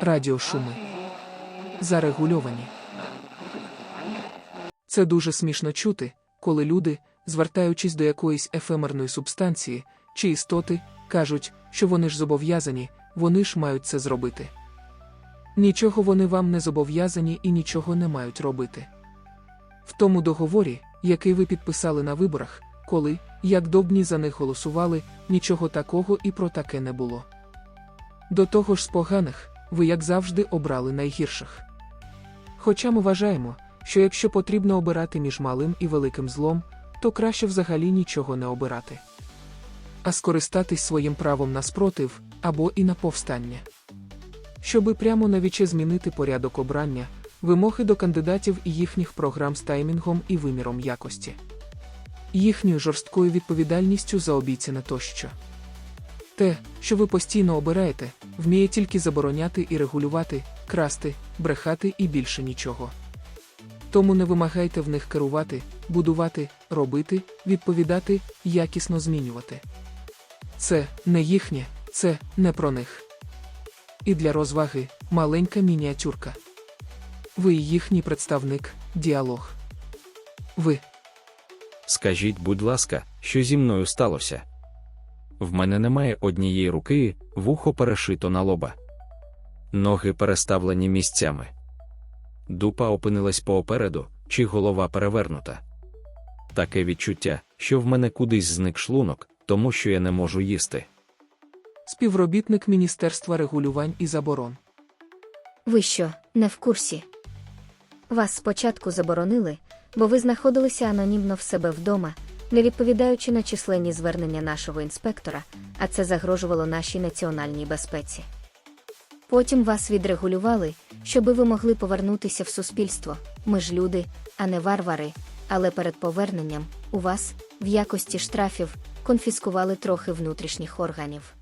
радіошуми. Зарегульовані. Це дуже смішно чути, коли люди, звертаючись до якоїсь ефемерної субстанції чи істоти, кажуть, що вони ж зобов'язані, вони ж мають це зробити. Нічого вони вам не зобов'язані і нічого не мають робити. В тому договорі, який ви підписали на виборах, коли, як добні за них голосували, нічого такого і про таке не було. До того ж з поганих, ви, як завжди, обрали найгірших. Хоча ми вважаємо, що якщо потрібно обирати між малим і великим злом, то краще взагалі нічого не обирати, а скористатись своїм правом на спротив або і на повстання. Щоби прямо навіче змінити порядок обрання, вимоги до кандидатів і їхніх програм з таймінгом і виміром якості, їхньою жорсткою відповідальністю за обіцяне тощо. Те, що ви постійно обираєте, вміє тільки забороняти і регулювати, красти, брехати і більше нічого. Тому не вимагайте в них керувати, будувати, робити, відповідати, якісно змінювати. Це не їхнє, це не про них. І для розваги маленька мініатюрка. Ви їхній представник, діалог. Ви. Скажіть, будь ласка, що зі мною сталося? В мене немає однієї руки, вухо перешито на лоба. Ноги переставлені місцями. Дупа опинилась поопереду, чи голова перевернута. Таке відчуття, що в мене кудись зник шлунок, тому що я не можу їсти. Співробітник Міністерства регулювань і заборон. Ви що, не в курсі? Вас спочатку заборонили, бо ви знаходилися анонімно в себе вдома, не відповідаючи на численні звернення нашого інспектора, а це загрожувало нашій національній безпеці. Потім вас відрегулювали, щоби ви могли повернутися в суспільство. Ми ж люди, а не варвари. Але перед поверненням у вас, в якості штрафів, конфіскували трохи внутрішніх органів.